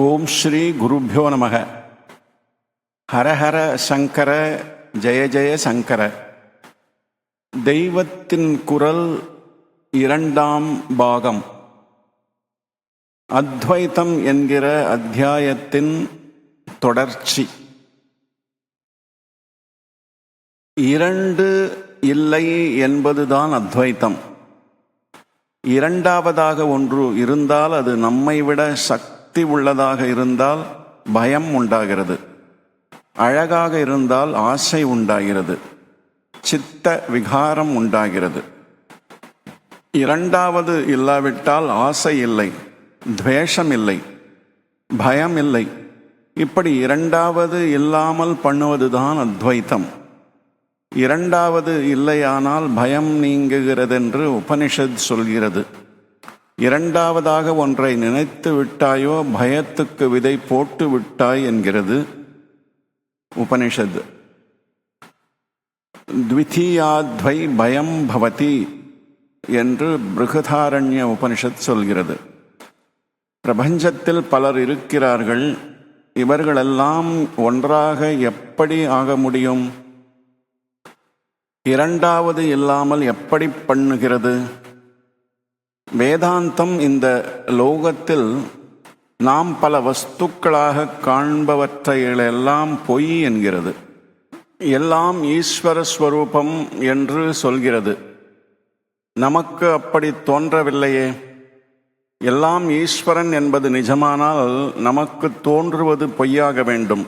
ஓம் ஸ்ரீ குருப்பியோ நமக. ஹரஹர சங்கர ஜெய ஜெய சங்கர. தெய்வத்தின் குரல் இரண்டாம் பாகம். அத்வைத்தம் என்கிற அத்தியாயத்தின் தொடர்ச்சி. இரண்டு இல்லை என்பதுதான் அத்வைத்தம். இரண்டாவதாக ஒன்று இருந்தால் அது நம்மை விட சக்தி சக்தி உள்ளதாக இருந்தால் பயம் உண்டாகிறது. அழகாக இருந்தால் ஆசை உண்டாகிறது. சித்த விகாரம் உண்டாகிறது. இரண்டாவது இல்லாவிட்டால் ஆசை இல்லை துவேஷம் இல்லை பயம் இல்லை. இப்படி இரண்டாவது இல்லாமல் பண்ணுவதுதான் அத்வைத்தம். இரண்டாவது இல்லையானால் பயம் நீங்குகிறதென்று உபனிஷத் சொல்கிறது. இரண்டாவதாக ஒன்றை நினைத்து விட்டாயோ பயத்துக்கு விதை போட்டு விட்டாய் என்கிறது உபனிஷத் த்விதீயாத்வை பயம் பவதி என்று பிருகதாரண்ய உபனிஷத் சொல்கிறது. பிரபஞ்சத்தில் பலர் இருக்கிறார்கள் இவர்களெல்லாம் ஒன்றாக எப்படி ஆக முடியும்? இரண்டாவது இல்லாமல் எப்படி பண்ணுகிறது? வேதாந்தம் இந்த லோகத்தில் நாம் பல வஸ்துக்களாக காண்பவற்றையெல்லாம் பொய் என்கிறது. எல்லாம் ஈஸ்வர ஸ்வரூபம் என்று சொல்கிறது. நமக்கு அப்படி தோன்றவில்லையே. எல்லாம் ஈஸ்வரன் என்பது நிஜமானால் நமக்கு தோன்றுவது பொய்யாக வேண்டும்.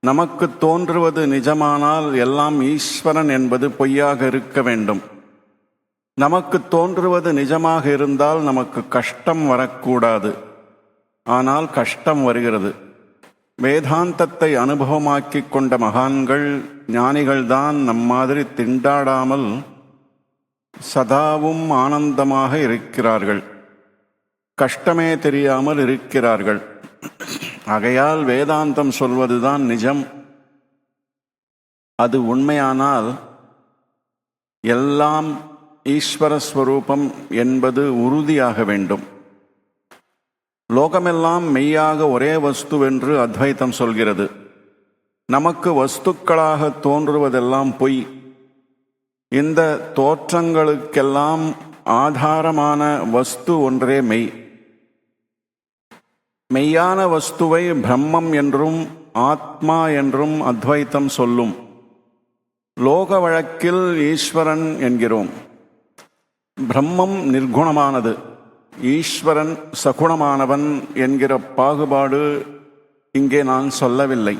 நமக்கு தோன்றுவது நிஜமானால் எல்லாம் ஈஸ்வரன் என்பது பொய்யாக இருக்க வேண்டும். நமக்கு தோன்றுவது நிஜமாக இருந்தால் நமக்கு கஷ்டம் வரக்கூடாது. ஆனால் கஷ்டம் வருகிறது. வேதாந்தத்தை அனுபவமாக்கி கொண்ட மகான்கள் ஞானிகள்தான் நம் மாதிரி திண்டாடாமல் சதாவும் ஆனந்தமாக இருக்கிறார்கள். கஷ்டமே தெரியாமல் இருக்கிறார்கள். ஆகையால் வேதாந்தம் சொல்வதுதான் நிஜம். அது உண்மையானால் எல்லாம் ஈஸ்வரஸ்வரூபம் என்பது உறுதியாக வேண்டும். லோகமெல்லாம் மெய்யாக ஒரே வஸ்துவென்று அத்வைத்தம் சொல்கிறது. நமக்கு வஸ்துக்களாக தோன்றுவதெல்லாம் பொய். இந்த தோற்றங்களுக்கெல்லாம் ஆதாரமான வஸ்து ஒன்றே மெய். மெய்யான வஸ்துவை பிரம்மம் என்றும் ஆத்மா என்றும் அத்வைத்தம் சொல்லும். லோக வழக்கில் ஈஸ்வரன் என்கிறோம். பிரம்மம் நிர்குணமானது. ஈஸ்வரன் சகுணமானவன் என்கிற பாகுபாடு இங்கே நான் சொல்லவில்லை.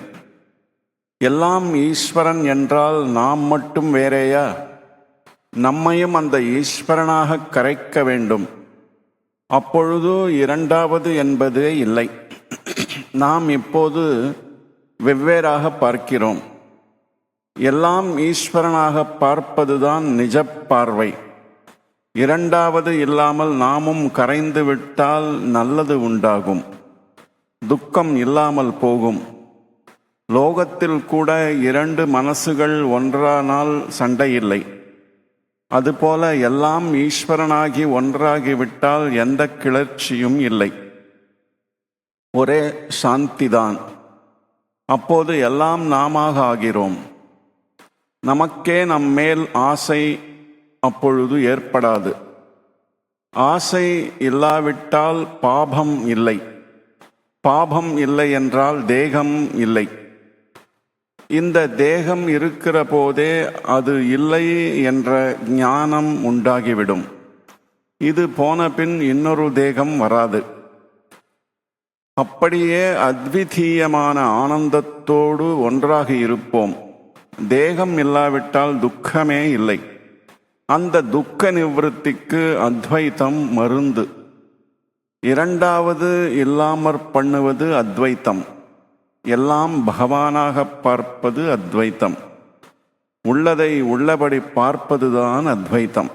எல்லாம் ஈஸ்வரன் என்றால் நாம் மட்டும் வேறேயா? நம்மையும் அந்த ஈஸ்வரனாக கரைக்க வேண்டும். அப்பொழுது இரண்டாவது என்பதே இல்லை. நாம் இப்போது வெவ்வேறாக பார்க்கிறோம். எல்லாம் ஈஸ்வரனாக பார்ப்பதுதான் நிஜ பார்வை. இரண்டாவது இல்லாமல் நாமும் கரைந்து விட்டால் நல்லது உண்டாகும். துக்கம் இல்லாமல் போகும். லோகத்தில் கூட இரண்டு மனசுகள் ஒன்றானால் சண்டை இல்லை. அதுபோல எல்லாம் ஈஸ்வரனாகி ஒன்றாகிவிட்டால் எந்த கிளர்ச்சியும் இல்லை. ஒரே சாந்திதான். அப்போது எல்லாம் நாம ஆகிறோம். நமக்கே நம் மேல் ஆசை அப்பொழுது ஏற்படாது. ஆசை இல்லாவிட்டால் பாபம் இல்லை. பாபம் இல்லை என்றால் தேகம் இல்லை. இந்த தேகம் இருக்கிற போதே அது இல்லை என்ற ஞானம் உண்டாகிவிடும். இது போன பின் இன்னொரு தேகம் வராது. அப்படியே அத்விதீயமான ஆனந்தத்தோடு ஒன்றாக இருப்போம். தேகம் இல்லாவிட்டால் துக்கமே இல்லை. அந்த துக்க நிவர்த்திக்கு அத்வைத்தம் மருந்து. இரண்டாவது இல்லாமற் பண்ணுவது அத்வைத்தம். எல்லாம் பகவானாக பார்ப்பது அத்வைத்தம். உள்ளதை உள்ளபடி பார்ப்பதுதான் அத்வைத்தம்.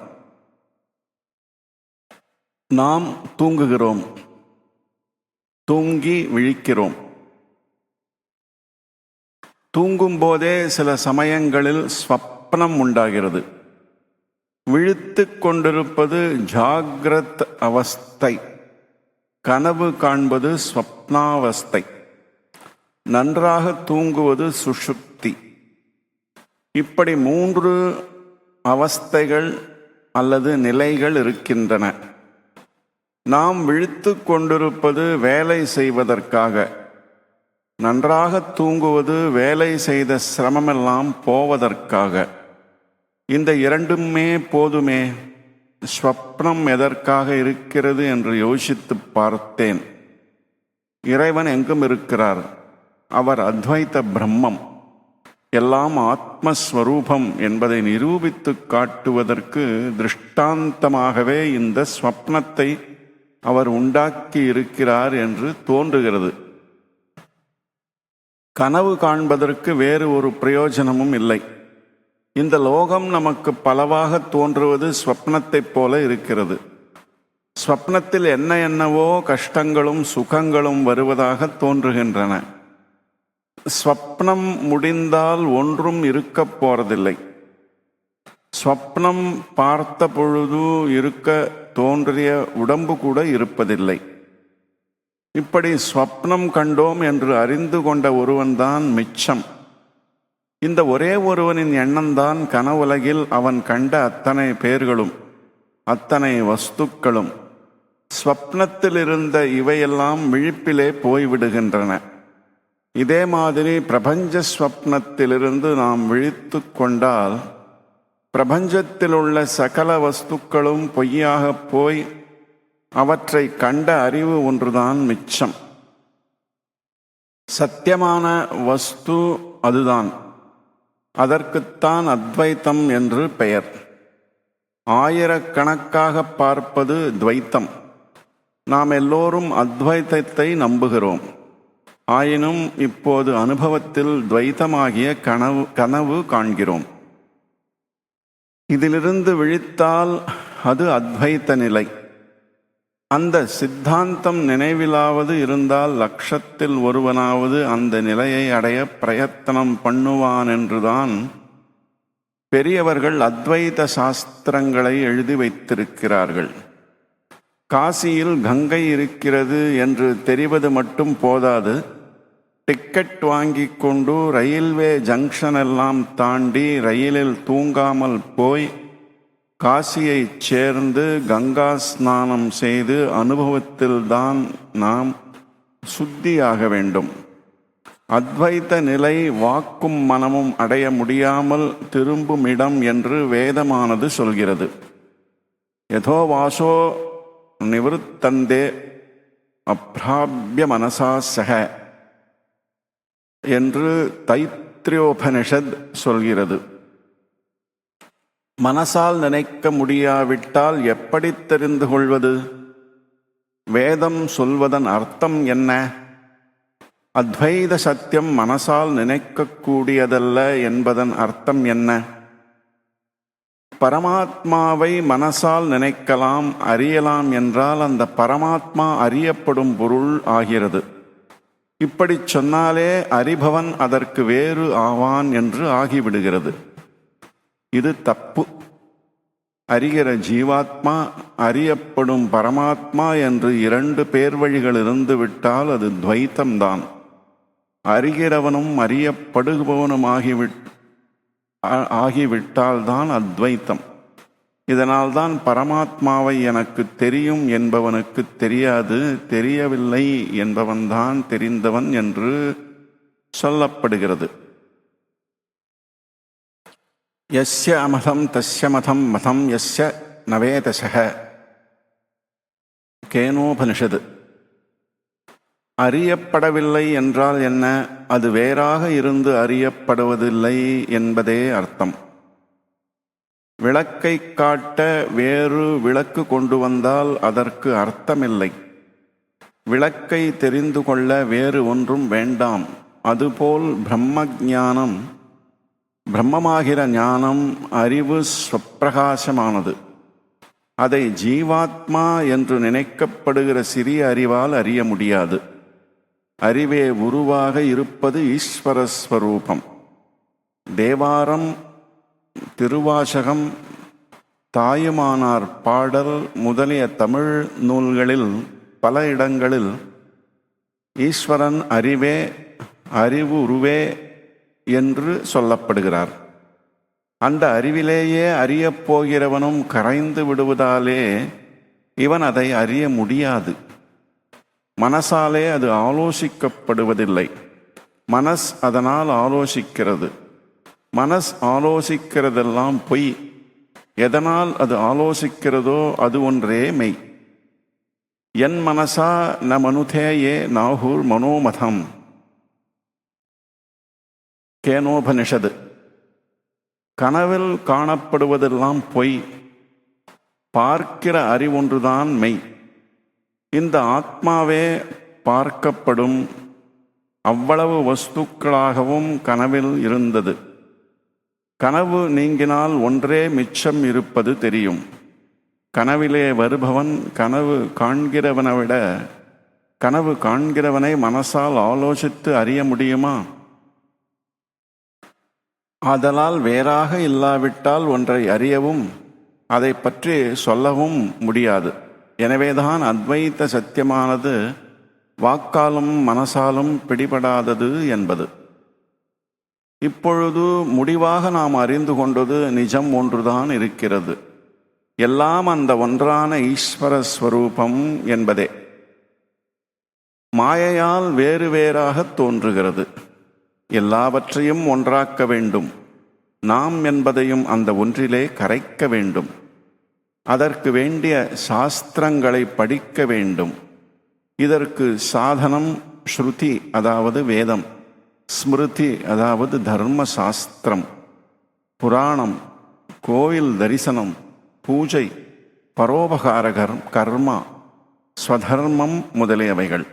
நாம் தூங்குகிறோம். தூங்கி விழிக்கிறோம். தூங்கும் போதே சில சமயங்களில் ஸ்வப்னம் உண்டாகிறது. விழித்து கொண்டிருப்பது ஜாகிரத் அவஸ்தை. கனவு காண்பது ஸ்வப்னாவஸ்தை. நன்றாக தூங்குவது சுஷுப்தி இப்படி மூன்று அவஸ்தைகள் அல்லது நிலைகள் இருக்கின்றன. நாம் விழித்து கொண்டிருப்பது வேலை செய்வதற்காக. நன்றாக தூங்குவது வேலை செய்த சிரமமெல்லாம் போவதற்காக. இந்த இரண்டுமே போதுமே. ஸ்வப்னம் எதற்காக இருக்கிறது என்று யோசித்து பார்த்தேன். இறைவன் எங்கும் இருக்கிறார். அவர் அத்வைத்த பிரம்மம். எல்லாம் ஆத்மஸ்வரூபம் என்பதை நிரூபித்து காட்டுவதற்கு திருஷ்டாந்தமாகவே இந்த ஸ்வப்னத்தை அவர் உண்டாக்கி இருக்கிறார் என்று தோன்றுகிறது. கனவு காண்பதற்கு வேறு ஒரு பிரயோஜனமும் இல்லை. இந்த லோகம் நமக்கு பலவாக தோன்றுவது ஸ்வப்னத்தைப் போல இருக்கிறது. ஸ்வப்னத்தில் என்ன என்னவோ கஷ்டங்களும் சுகங்களும் வருவதாக தோன்றுகின்றன. ஸ்வப்னம் முடிந்தால் ஒன்றும் இருக்கப் போறதில்லை. ஸ்வப்னம் பார்த்த பொழுது இருக்க தோன்றிய உடம்பு கூட இருப்பதில்லை. இப்படி ஸ்வப்னம் கண்டோம் என்று அறிந்து கொண்ட ஒருவன்தான் மிச்சம். இந்த ஒரே ஒருவனின் எண்ணம்தான் கனவுலகில் அவன் கண்ட அத்தனை பேர்களும் அத்தனை வஸ்துக்களும். ஸ்வப்னத்தில் இருந்த இவையெல்லாம் விழிப்பிலே போய்விடுகின்றன. இதே மாதிரி பிரபஞ்ச ஸ்வப்னத்திலிருந்து நாம் விழித்து கொண்டால் பிரபஞ்சத்தில் உள்ள சகல வஸ்துக்களும் பொய்யாக போய் அவற்றை கண்ட அறிவு ஒன்றுதான் மிச்சம். சத்தியமான வஸ்து அதுதான். அதற்குத்தான் அத்வைத்தம் என்று பெயர். ஆயிரக்கணக்காக பார்ப்பது துவைத்தம். நாம் எல்லோரும் அத்வைத்தத்தை நம்புகிறோம். ஆயினும் இப்போது அனுபவத்தில் துவைத்தமாகிய கனவு கனவு காண்கிறோம். இதிலிருந்து விழித்தால் அது அத்வைத்த நிலை. அந்த சித்தாந்தம் நினைவிலாவது இருந்தால் லட்சத்தில் ஒருவனாவது அந்த நிலையை அடைய பிரயத்தனம் பண்ணுவான் என்றுதான் பெரியவர்கள் அத்வைத சாஸ்திரங்களை எழுதி வைத்திருக்கிறார்கள். காசியில் கங்கை இருக்கிறது என்று தெரிவது மட்டும் போதாது. டிக்கெட் வாங்கி கொண்டு ரயில்வே ஜங்ஷன் எல்லாம் தாண்டி ரயிலில் தூங்காமல் போய் காசியைச் சேர்ந்து கங்கா ஸ்நானம் செய்து அனுபவத்தில்தான் நாம் சுத்தியாக வேண்டும். அத்வைத்த நிலை வாக்கும் மனமும் அடைய முடியாமல் திரும்பும் இடம் என்று வேதமானது சொல்கிறது. யதோ வாசோ நிவத்தந்தே அப்ராபிய மனசா சக என்று தைத்திரியோபனிஷத் சொல்கிறது. மனசால் நினைக்க முடியாவிட்டால் எப்படி தெரிந்து கொள்வது? வேதம் சொல்வதன் அர்த்தம் என்ன? அத்வைத சத்தியம் மனசால் நினைக்கக்கூடியதல்ல என்பதன் அர்த்தம் என்ன? பரமாத்மாவை மனசால் நினைக்கலாம் அறியலாம் என்றால் அந்த பரமாத்மா அறியப்படும் பொருள் ஆகிறது. இப்படி சொன்னாலே அறிபவன் அதற்கு வேறு ஆவான் என்று ஆகிவிடுகிறது. இது தப்பு. அறிகிற ஜீவாத்மா அறியப்படும் பரமாத்மா என்று இரண்டு பேர் வழிகள் இருந்து விட்டால் அது துவைத்தம்தான். அறிகிறவனும் அறியப்படுபவனும் ஆகிவிட் ஆகிவிட்டால்தான் அத்வைத்தம் இதனால்தான் பரமாத்மாவை எனக்கு தெரியும் என்பவனுக்கு தெரியாது தெரியவில்லை என்பவன்தான் தெரிந்தவன் என்று சொல்லப்படுகிறது. எஸ்ய அமதம் தஸ்ய மதம் மதம் எஸ்ய நவேதசக கேனோபனிஷது அறியப்படவில்லை என்றால் என்ன? அது வேறாக இருந்து அறியப்படுவதில்லை என்பதே அர்த்தம். விளக்கை காட்ட வேறு விளக்கு கொண்டு வந்தால் அதற்கு அர்த்தமில்லை. விளக்கை தெரிந்து கொள்ள வேறு ஒன்றும் வேண்டாம். அதுபோல் பிரம்ம ஞானம் பிரம்மமாகிற ஞானம் அறிவு ஸ்வப்பிரகாசமானது. அதை ஜீவாத்மா என்று நினைக்கப்படுகிற சிறிய அறிவால் அறிய முடியாது. அறிவே உருவாக இருப்பது ஈஸ்வரஸ்வரூபம். தேவாரம் திருவாசகம் தாயுமானார் பாடல் முதலிய தமிழ் நூல்களில் பல இடங்களில் ஈஸ்வரன் அறிவே அறிவு உருவே என்று சொல்லப்படுகிறார். அந்த அறிவிலேயே அறியப் போகிறவனும் கரைந்து விடுவதாலே இவன் அதை அறிய முடியாது. மனசாலே அது ஆலோசிக்கப்படுவதில்லை. மனஸ் அதனால் ஆலோசிக்கிறது. மனஸ் ஆலோசிக்கிறதெல்லாம் பொய். எதனால் அது ஆலோசிக்கிறதோ அது ஒன்றே மெய். என் மனசா ந மனுதேயே நாகூர் மனோமதம். கேனோபனிஷது. கனவில் காணப்படுவதெல்லாம் பொய். பார்க்கிற அறிவொன்றுதான் மெய். இந்த ஆத்மாவே பார்க்கப்படும். அவ்வளவு வஸ்துக்களாகவும் கனவில் இருந்தது. கனவு நீங்கினால் ஒன்றே மிச்சம் இருப்பது தெரியும். கனவிலே வருபவன் கனவு காண்கிறவனை விட கனவு காண்கிறவனை மனசால் ஆலோசித்து அறிய முடியுமா? ஆதலால் வேறாக இல்லாவிட்டால் ஒன்றை அறியவும் அதை பற்றி சொல்லவும் முடியாது. எனவேதான் அத்வைத்த சத்தியமானது வாக்காலும் மனசாலும் பிடிபடாதது என்பது. இப்பொழுது முடிவாக நாம் அறிந்து கொண்டது நிஜம் ஒன்றுதான் இருக்கிறது. எல்லாம் அந்த ஒன்றான ஈஸ்வர ஸ்வரூபம் என்பதே. மாயையால் வேறு வேறாக தோன்றுகிறது. எல்லாவற்றையும் ஒன்றாக்க வேண்டும். நாம் என்பதையும் அந்த ஒன்றிலே கரைக்க வேண்டும். அதற்கு வேண்டிய சாஸ்திரங்களை படிக்க வேண்டும். இதற்கு சாதனம் ஸ்ருதி அதாவது வேதம் ஸ்மிருதி அதாவது தர்ம சாஸ்திரம் புராணம் கோயில் தரிசனம் பூஜை பரோபகார கர்மா ஸ்வதர்மம் முதலியவைகள்.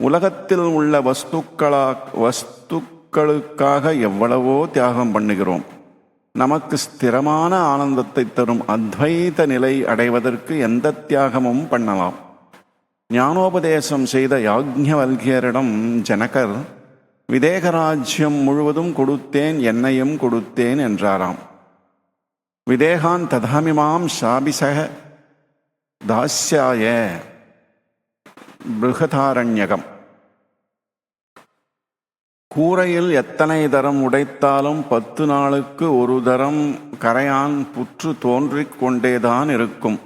உலகத்தில் உள்ள வஸ்துக்களா வஸ்துக்களுக்காக எவ்வளவோ தியாகம் பண்ணுகிறோம். நமக்கு ஸ்திரமான ஆனந்தத்தை தரும் அத்வைத நிலை அடைவதற்கு எந்த தியாகமும் பண்ணலாம். ஞானோபதேசம் செய்த யாக்ஞவல்கியரிடம் ஜனகர் விதேகராஜ்யம் முழுவதும் கொடுத்தேன் என்னையும் கொடுத்தேன் என்றாராம். விதேகான் ததாமிமாம் சாபிசக தாஸ்யாய பிருகதாரண்யகம் கூரையில் எத்தனை தரம் உடைத்தாலும் பத்து நாளுக்கு ஒரு தரம் கரையான் புற்று தோன்றிக் கொண்டேதான் இருக்கும்.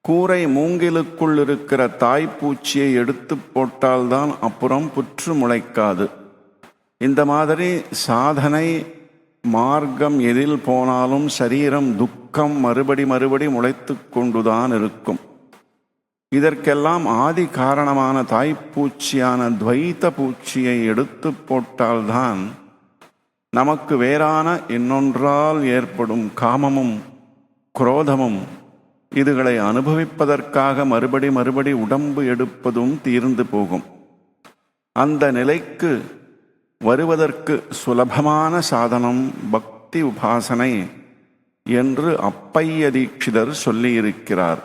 கூரை மூங்கிலுக்குள் இருக்கிற தாய்ப்பூச்சியை எடுத்து போட்டால்தான் அப்புறம் புற்று முளைக்காது. இந்த மாதிரி சாதனை மார்க்கம் எதில் போனாலும் சரீரம் துக்கம் மறுபடி மறுபடி முளைத்து கொண்டுதான் இருக்கும். இதற்கெல்லாம் ஆதி காரணமான தாய்ப்பூச்சியான துவைத்த பூச்சியை எடுத்து போட்டால்தான் நமக்கு வேறான இன்னொன்றால் ஏற்படும் காமமும் குரோதமும் இதுகளை அனுபவிப்பதற்காக மறுபடி மறுபடி உடம்பு எடுப்பதும் தீர்ந்து போகும். அந்த நிலைக்கு வருவதற்கு சுலபமான சாதனம் பக்தி உபாசனை என்று அப்பைய தீட்சிதர் சொல்லியிருக்கிறார்.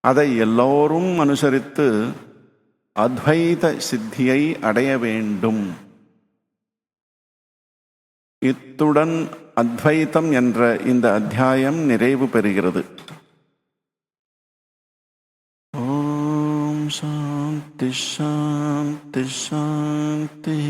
அதை எல்லோரும் அனுசரித்து அத்வைத சித்தியை அடைய வேண்டும். இத்துடன் அத்வைத்தம் என்ற இந்த அத்தியாயம் நிறைவு பெறுகிறது. ஓம் சாந்தி சாந்தி சாந்தி.